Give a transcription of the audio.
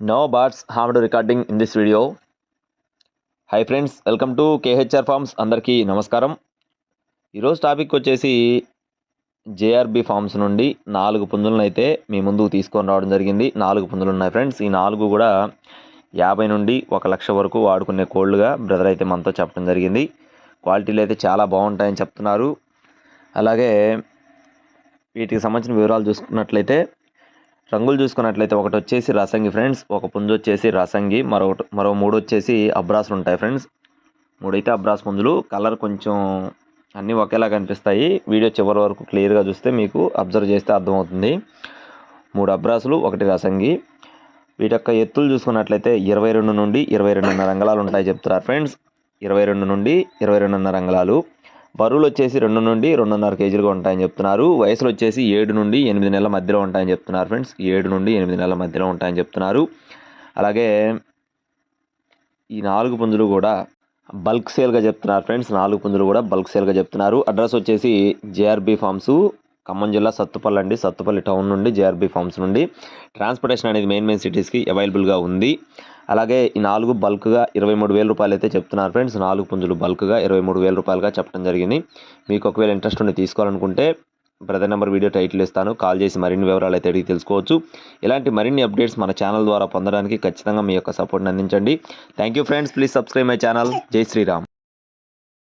No birds harmed recording in this video. Hi friends welcome to KHR farms అందరికీ నమస్కారం. ఈరోజు topic వచ్చేసి జేఆర్బి farms నుండి నాలుగు పుంజులను అయితే మీ ముందుకు తీసుకొని రావడం జరిగింది. నాలుగు పుంజులు ఉన్నాయి ఫ్రెండ్స్ ఈ నాలుగు కూడా యాభై నుండి ఒక లక్ష వరకు వాడుకునే కోళ్ళుగా బ్రదర్ అయితే మనతో చెప్పడం జరిగింది. క్వాలిటీలు అయితే చాలా బాగుంటాయని చెప్తున్నారు. అలాగే వీటికి సంబంధించిన వివరాలు చూసుకున్నట్లయితే రంగులు చూసుకున్నట్లయితే ఒకటి వచ్చేసి రసంగి ఫ్రెండ్స్ ఒక పుంజు వచ్చేసి రసంగి మరొకటి మరో మూడు వచ్చేసి అబ్రాసులు ఉంటాయి ఫ్రెండ్స్. మూడైతే అబ్రాస్ పుంజులు. కలర్ కొంచెం అన్నీ ఒకేలా కనిపిస్తాయి వీడియో చివరి వరకు క్లియర్గా చూస్తే మీకు అబ్జర్వ్ చేస్తే అర్థమవుతుంది. మూడు అబ్రాసులు ఒకటి రసంగి. వీటి యొక్క ఎత్తులు చూసుకున్నట్లయితే ఇరవై రెండు నుండి ఇరవై రెండున్నర అంగళాలు ఉంటాయి చెప్తున్నారు ఫ్రెండ్స్. ఇరవై రెండు నుండి ఇరవై రెండున్నర అంగళాలు బరువులు వచ్చేసి రెండు నుండి రెండున్నర కేజీలుగా ఉంటాయని చెప్తున్నారు. వయసులు వచ్చేసి ఏడు నుండి ఎనిమిది నెలల మధ్యలో ఉంటాయని చెప్తున్నారు ఫ్రెండ్స్. ఏడు నుండి ఎనిమిది నెలల మధ్యలో ఉంటాయని చెప్తున్నారు. అలాగే ఈ నాలుగు పుంజులు కూడా బల్క్ సేల్గా చెప్తున్నారు ఫ్రెండ్స్. నాలుగు పుంజులు కూడా బల్క్ సేల్గా చెప్తున్నారు. అడ్రస్ వచ్చేసి జేఆర్బి ఫార్మ్స్ ఖమ్మం జిల్లా సత్తుపల్లి అండి. సత్తుపల్లి టౌన్ నుండి జేఆర్బి ఫార్మ్స్ నుండి. ట్రాన్స్పోర్టేషన్ అనేది మెయిన్ మెయిన్ సిటీస్కి అవైలబుల్గా ఉంది. అలాగే ఈ నాలుగు బల్క్గా ఇరవై మూడు వేల రూపాయలు అయితే చెప్తున్నారు ఫ్రెండ్స్. నాలుగు పుంజులు బల్క్గా ఇరవై మూడు వేల రూపాయలుగా చెప్పడం జరిగింది. మీకు ఒకవేళ ఇంట్రెస్ట్ ఉండి తీసుకోవాలనుకుంటే బ్రదర్ నెంబర్ వీడియో టైటిల్ ఇస్తాను. కాల్ చేసి మరిన్ని వివరాలు అయితే అడిగి తెలుసుకోవచ్చు. ఇలాంటి మరిన్ని అప్డేట్స్ మన ఛానల్ ద్వారా పొందడానికి ఖచ్చితంగా మీ యొక్క సపోర్ట్ని అందించండి. Thank you friends. Please subscribe my channel. జై శ్రీరామ్.